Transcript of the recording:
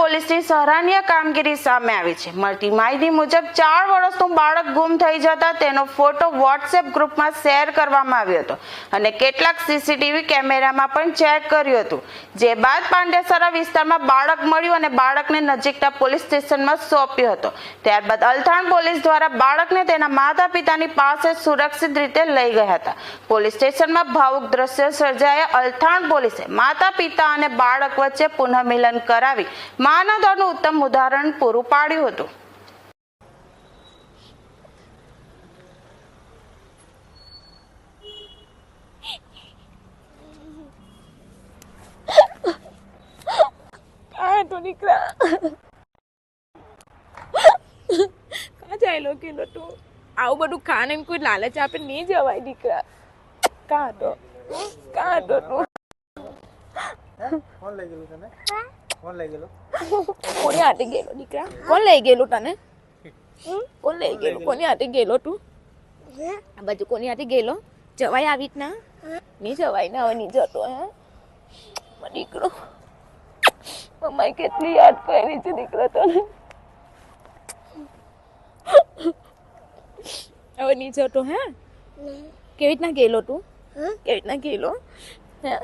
પોલીસની સરાહનીય કામગીરી સામે આવી છે. મળતી માહિતી મુજબ, ચાર વર્ષનું બાળક ગુમ થઈ જતા તેનો ફોટો વોટ્સએપ ગ્રુપમાં શેર કરવામાં આવ્યો હતો અને કેટલાક સીસીટીવી કેમેરામાં પણ ચેક કર્યું હતું. જે બાદ પાંડેસરા વિસ્તારમાં બાળક મળ્યું અને બાળકને નજીકના પોલીસ સ્ટેશનમાં સોંપ્યો હતો. ત્યારબાદ અલથાણ પોલીસ દ્વારા બાળકને તેના માતા પિતાની પાસે સુરક્ષિત રીતે લઈ ગયા હતા. પોલીસ સ્ટેશનમાં ભાવુક દ્રશ્ય સર્જાયા. અલથાણ પોલીસે માતા પિતા અને બાળક વચ્ચે પુનઃમિલન કરાવી માનવતાનું ઉત્તમ ઉદાહરણ પૂરું પાડ્યું હતું. કાં તો દીકરા કાં ચાલ્યો ગયેલો તું આવું બધું ખાને એમ કોઈ લાલચ આપે નહીં જવાય દીકરા કાં તો? કાં તો? તું લઈ ગયેલું તને? કોણ લઈ ગયેલું? કોની હાથે ગયેલો દીકરા? કોણ લઈ ગયેલું તને? કોણ લઈ ગયેલું? કોની હાથે ગયેલો તું? આ બાજુ કોની હાથે ગયેલો? જવાય આવી રીતના? નહીં જવાય ને હવે નહીં જતો હે? મારો દીકરો મમ્માએ કેટલી યાદ કરી છે દીકરો તને. હવે નહીં જતો હે? કેવી રીતના ગયેલો તું? કેવી રીતના ગયેલો? હે?